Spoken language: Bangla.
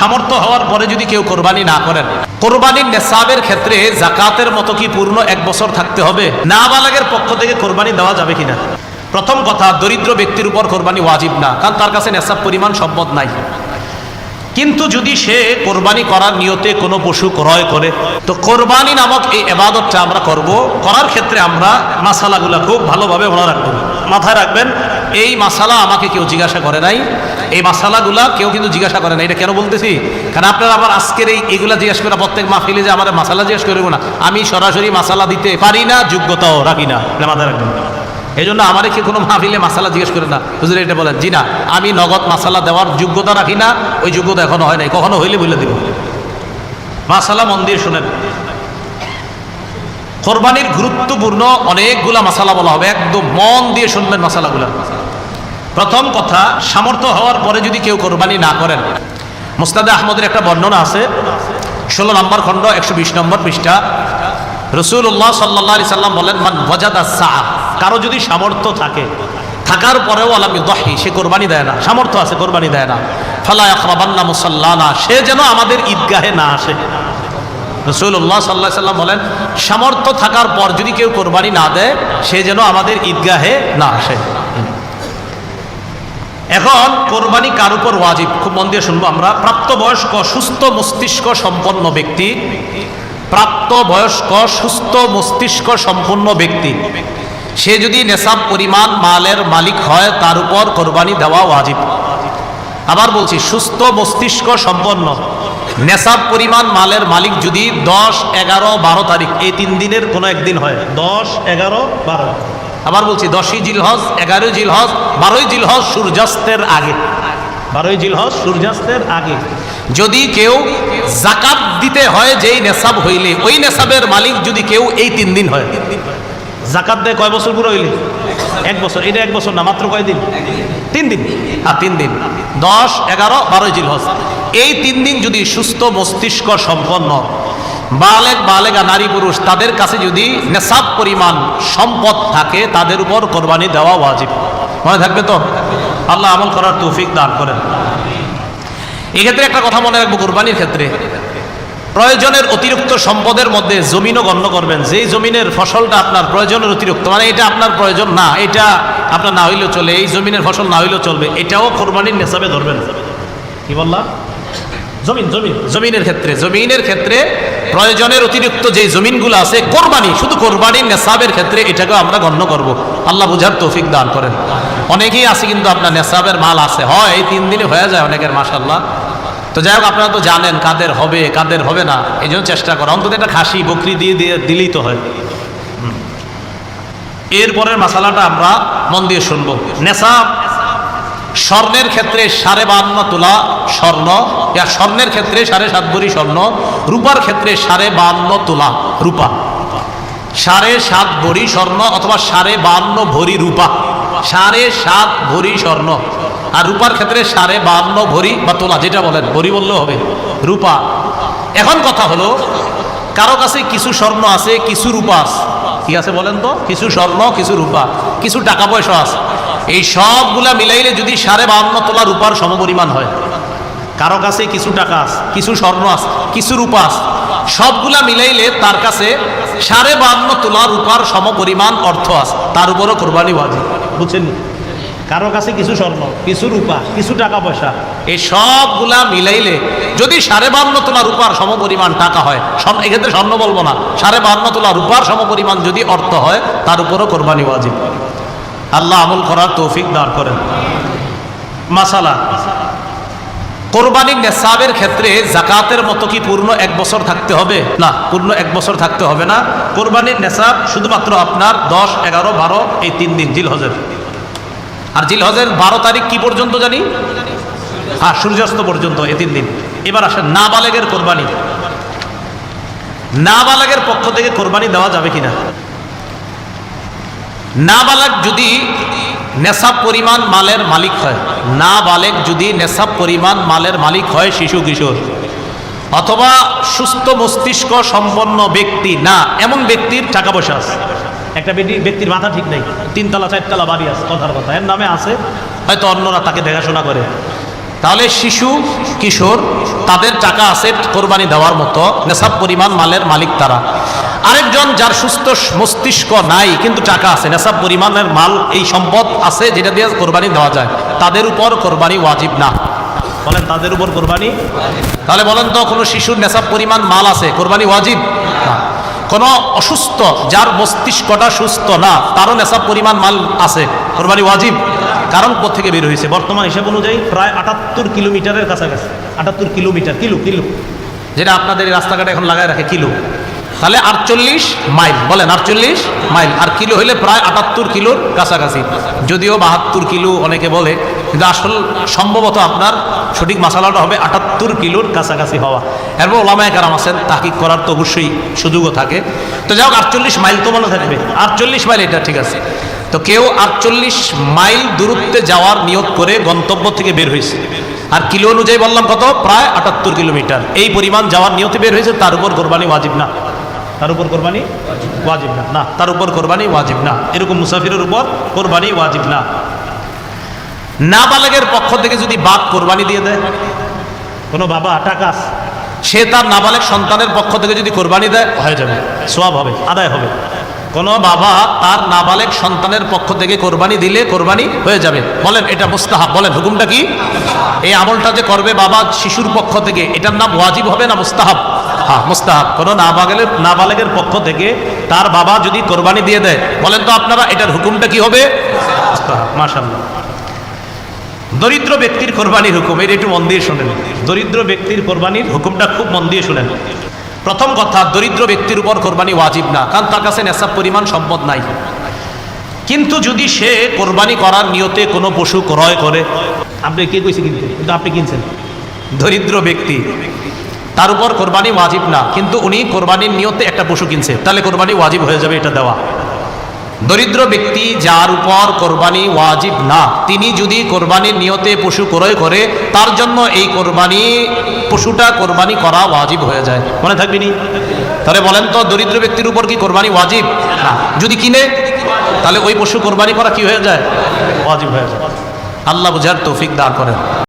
সামর্থ্য হওয়ার পরে যদি কেউ কোরবানি না করেন, কোরবানির নেশাবের ক্ষেত্রে জাকাতের মতো কি পূর্ণ এক বছর থাকতে হবে? না বালাগের পক্ষ থেকে কোরবানি দেওয়া যাবে কিনা? প্রথম কথা, দরিদ্র ব্যক্তির উপর কোরবানি ওয়াজিব না, কারণ তার কাছে নেশাব পরিমাণ সম্পদ নাই। কিন্তু যদি সে কোরবানি করার নিয়তে কোনো পশু ক্রয় করে, তো কোরবানি নামক এই এবাদতটা আমরা করব। করার ক্ষেত্রে আমরা মাসালাগুলো খুব ভালোভাবে মনে রাখব। মাথায় রাখবেন, এই মাসালা আমাকে কেউ জিজ্ঞাসা করে নাই। এই মাসালাগুলা কেউ কিন্তু জিজ্ঞাসা করে না এটা কেন বলতেছি? কারণ আপনারা আবার আজকের এই এগুলা জিজ্ঞাসা করে প্রত্যেক মাহফিলে যে আমার মাসালা জিজ্ঞাসা করব না, আমি সরাসরি মাসালা দিতে পারি না, যোগ্যতাও রাখি না। মাথায় রাখবেন। এই জন্য আমার কি কোনো মাহফিলে মাসালা জিজ্ঞেস করে না। হুজুর, এটা বলেন, জি না, আমি নগদ মাসালা দেওয়ার যোগ্যতা রাখি না, ওই যোগ্যতা এখনও হয় নাই, কখনো হইলে বলে দিব। মাসালা মন দিয়ে শুনেন। কোরবানির গুরুত্বপূর্ণ অনেকগুলা মাসালা বলা হবে, একদম মন দিয়ে শুনবেন মাসালাগুলা। প্রথম কথা, সামর্থ্য হওয়ার পরে যদি কেউ কোরবানি না করেন, মুস্তাদে আহমদের একটা বর্ণনা আছে, ষোলো নম্বর খণ্ড, একশো বিশ নম্বর পৃষ্ঠা। রসুল্লাহ সাল্লাহ আলি সাল্লাম বলেন, মান ওয়াজাদা সাহ কারও যদি সামর্থ্য থাকে, থাকার পরেও আলামি দহি, সে কোরবানি দেয় না, সামর্থ্য আছে, কোরবানি দেয় না। ফালা আখরাবান্না মুসাল্লানা সে যেন আমাদের ঈদগাহে না আসে। রসুল্লাহ সাল্লাহ সাল্লাম বলেন, সামর্থ্য থাকার পর যদি কেউ কোরবানি না দেয়, সে যেন আমাদের ঈদগাহে না আসে। এখন, কোরবানি কার উপর ওয়াজিব? খুব মন দিয়ে শুনব আমরা। প্রাপ্তবয়স্ক, সুস্থ মস্তিষ্ক সম্পন্ন ব্যক্তি, প্রাপ্তবয়স্ক, সুস্থ মস্তিষ্ক সম্পন্ন ব্যক্তি সে যদি নেশাব পরিমাণ মালের মালিক হয়, তার উপর কোরবানি দেওয়া ওয়াজিব। আবার বলছি, সুস্থ মস্তিষ্ক সম্পন্ন। নেশাব পরিমাণ মালের মালিক যদি দশ, এগারো, বারো তারিখ, এই তিন দিনের কোনো একদিন হয়, দশ, এগারো, বারো। আবার বলছি, দশই জিলহজ, এগারোই জিলহজ, বারোই জিলহজ সূর্যাস্তের আগে। বারোই জিলহজ সূর্যাস্তের আগে। যদি কেউ জাকাত দিতে হয় যেই নেশাব হইলে, ওই নেশাবের মালিক যদি কেউ এই তিন দিন হয়। জাকাত দেয় কয় বছর পুরো হইলে? এক বছর। এটা এক বছর না, মাত্র কয় দিন? তিন দিন। হ্যাঁ তিন দিন। দশ, এগারো বারোই জিলহজ এই তিন দিন যদি সুস্থ মস্তিষ্ক সম্পন্ন, বালেক, বালেগা, নারী, পুরুষ, তাদের কাছে যদি নেশাব পরিমাণ সম্পদ থাকে, তাদের উপর কোরবানি দেওয়া ওয়াজিব। মনে থাকবে তো? আল্লাহ আমল করার তৌফিক দান করেন। এক্ষেত্রে একটা কথা মনে রাখব, কোরবানির ক্ষেত্রে। প্রয়োজনের অতিরিক্ত সম্পদের মধ্যে জমিনও গণ্য করবেন। যেই জমিনের ফসলটা আপনার প্রয়োজনের অতিরিক্ত মানে এটা আপনার প্রয়োজন না, এটা আপনার না হইলেও চলে, এই জমিনের ফসল না হইলেও চলবে, এটাও কোরবানির নেশাবে ধরবেন। কি বললাম? জমিন জমিন, জমিনের ক্ষেত্রে জমিনের ক্ষেত্রে প্রয়োজনের অতিরিক্ত যে জমিনগুলো আছে, কোরবানি, শুধু কোরবানির নেশাবের ক্ষেত্রে এটাকেও আমরা গণ্য করব। আল্লাহ বুঝার তৌফিক দান করেন। অনেকেই আছে কিন্তু আপনার নেশাবের মাল আছে। হয়, এই তিন দিনে হয়ে যায় অনেকের মাসাল্লাহ তো যাই হোক, আপনারা তো জানেন কাদের হবে কাদের হবে না এই জন্য চেষ্টা করা। অন্তত একটা খাসি, বকরি দিয়ে দিয়ে দিলেই তো হয়। এরপরের মশালাটা আমরা মন দিয়ে শুনব। নেশাব, স্বর্ণের ক্ষেত্রে সাড়ে বান্ন তোলা স্বর্ণ, ইয়া স্বর্ণের ক্ষেত্রে সাড়ে সাত ভরি স্বর্ণ, রূপার ক্ষেত্রে সাড়ে বান্ন তোলা রূপা। সাড়ে সাত ভরি স্বর্ণ অথবা সাড়ে বান্ন ভরি রূপা। সাড়ে সাত ভরি স্বর্ণ। আর রূপার ক্ষেত্রে সাড়ে বান্ন ভরি বা তোলা, যেটা বলেন, ভরি বললেও হবে। রূপা। এখন কথা হলো, কারও কাছে কিছু স্বর্ণ আছে, কিছু রূপা আছে। কি আছে বলেন তো? কিছু স্বর্ণ, কিছু রূপা, কিছু টাকা পয়সা আছে। এই সবগুলা মিলাইলে যদি সাড়ে বাহান্ন তোলা রূপার সমপরিমাণ হয়। কারও কাছে কিছু টাকা আছে, কিছু স্বর্ণ আছে, কিছু রূপা সবগুলা মিলাইলে তার কাছে সাড়ে বাহান্ন তোলা রূপার সমপরিমাণ অর্থ আছে। তার উপরও কোরবানি বাজি বুঝছেন কারও কাছে কিছু স্বর্ণ, কিছু রূপা, কিছু টাকা পয়সা। এই সবগুলা মিলাইলে যদি সাড়ে বান্ন তোলা রূপার সমপরিমাণ টাকা হয় এক্ষেত্রে স্বর্ণ বলব না, সাড়ে বান্ন তোলা রূপার সমপরিমাণ যদি অর্থ হয়, তার উপরও কোরবানি ওয়াজিব। আল্লাহ আমল করার তৌফিক দান করেন। মাসালা, কোরবানির নেশাবের ক্ষেত্রে জাকাতের মতো কি পূর্ণ এক বছর থাকতে হবে? না, পূর্ণ এক বছর থাকতে হবে না। কোরবানির নেশাব শুধুমাত্র আপনার দশ, এগারো, বারো, এই তিন দিন জিল হজের আর জিল হজের বারো তারিখ কি পর্যন্ত জানি? হ্যাঁ সূর্যাস্ত পর্যন্ত এই তিন দিন। এবার আসেন, নাবালেগের কোরবানি। নাবালেগের পক্ষ থেকে কোরবানি দেওয়া যাবে কিনা? নাবালক যদি নেশাব পরিমাণ মালের মালিক হয় না বালেক যদি নেশাব পরিমাণ মালের মালিক হয়, শিশু কিশোর, অথবা সুস্থ মস্তিষ্ক সম্পন্ন ব্যক্তি, না, এমন ব্যক্তির টাকা পয়সা আছে। একটা ব্যক্তি- ব্যক্তির মাথা ঠিক নেই। তিনতলা, চারতলা বাড়ি আছে, কথার কথা। এর নামে আছে, হয়তো অন্যরা তাকে দেখাশোনা করে। তাহলে শিশু, কিশোর, তাদের টাকা আছে কোরবানি দেওয়ার মতো, নেশাব পরিমাণ মালের মালিক তারা। আরেকজন যার সুস্থ মস্তিষ্ক নাই, কিন্তু টাকা আছে, নেশাব পরিমাণের মাল, এই সম্পদ আছে যেটা দিয়ে কোরবানি দেওয়া যায়। তাদের উপর কোরবানি ওয়াজিব না। বলেন, তাদের উপর কোরবানি? তাহলে বলেন তো কোনো শিশুর নেশাব পরিমাণ মাল আছে, কোরবানি ওয়াজিব? না। কোনো অসুস্থ, যার মস্তিষ্কটা সুস্থ না, তারও নেশাব পরিমাণ মাল আছে। কোরবানি ওয়াজিব। কারণ থেকে বের হয়েছে? বর্তমান হিসাব অনুযায়ী প্রায় আটাত্তর কিলোমিটারের কাছাকাছি। আটাত্তর কিলোমিটার, কিলো কিলো। যেটা আপনাদের রাস্তাঘাটে এখন লাগায় রাখে, কিলো। তাহলে আটচল্লিশ মাইল, বলেন আটচল্লিশ মাইল। আর কিলো হলে প্রায় আটাত্তর কিলোর কাছাকাছি। যদিও বাহাত্তর কিলো অনেকে বলে কিন্তু আসল সম্ভবত আপনার সঠিক মশালাটা হবে আটাত্তর কিলোর কাছাকাছি হওয়া। এরপর ওলামায় কারাম আছেন তাকিক করার তো অবশ্যই সুযোগও থাকে। তো যাই হোক, আটচল্লিশ মাইল তো মনে থাকবে আটচল্লিশ মাইল এটা ঠিক আছে। তো কেউ আটচল্লিশ মাইল দূরত্বে যাওয়ার নিয়োগ করে গন্তব্য থেকে বের হয়েছে। আর কিলো অনুযায়ী বললাম কত? প্রায় আটাত্তর কিলোমিটার। এই পরিমাণ যাওয়ার নিয়তে বের হয়েছে, তার উপর কোরবানি ওয়াজিব না। তার উপর কোরবানি ওয়াজিব না। না, তার উপর কোরবানি ওয়াজিব না। এরকম মুসাফিরের উপর কোরবানি ওয়াজিব না। নাবালেগের পক্ষ থেকে যদি বাপ কোরবানি দিয়ে দেয়? কোনো বাবা টাকা সে তার নাবালেগ সন্তানের পক্ষ থেকে যদি কোরবানি দেয় হয়ে যাবে সোয়াব হবে আদায় হবে। কোনো বাবা তার নাবালেগ সন্তানের পক্ষ থেকে কোরবানি দিলে কোরবানি হয়ে যাবে। বলেন এটা মুস্তাহাব। বলেন হুকুমটা কি? এই আমলটা যে করবে বাবা শিশুর পক্ষ থেকে এটার নাম ওয়াজিব হবে না মুস্তাহাব? হ্যাঁ মুস্তাহাব। কোনো নাবালেগের নাবালেগের পক্ষ থেকে তার বাবা যদি কোরবানি দিয়ে দেয় বলেন তো আপনারা এটার হুকুমটা কি হবে? মুস্তাহাব মাশাল্লাহ দরিদ্র ব্যক্তির কোরবানির হুকুম এটা একটু মন দিয়ে শোনেন। দরিদ্র ব্যক্তির কোরবানির হুকুমটা খুব মন দিয়ে শোনেন। প্রথম কথা দরিদ্র ব্যক্তির উপর কোরবানি ওয়াজিব না কারণ তার কাছে নেশাব পরিমাণ সম্পদ নাই। কিন্তু যদি সে কোরবানি করার নিয়তে কোনো পশু ক্রয় করে আপনি কে কইছে কিনতে? কিন্তু আপনি কিনছেন? দরিদ্র ব্যক্তি তার উপর কোরবানি ওয়াজিব না কিন্তু উনি কোরবানির নিয়তে একটা পশু কিনছে তাহলে কোরবানি ওয়াজিব হয়ে যাবে এটা দেওয়া। দরিদ্র ব্যক্তি যার উপর কোরবানি ওয়াজিব না, তিনি যদি কোরবানির নিয়তে পশু ক্রয় করে, তার জন্য এই কোরবানি, পশুটা কোরবানি করা ওয়াজিব হয়ে যায়। মনে থাকবে নি? তাহলে বলেন তো, দরিদ্র ব্যক্তির উপর কি কোরবানি ওয়াজিব? না। যদি কিনে, তাহলে ওই পশু কোরবানি করা কি হয়ে যায়? ওয়াজিব হয়ে যায়। আল্লাহ বুঝার তৌফিক দান করেন।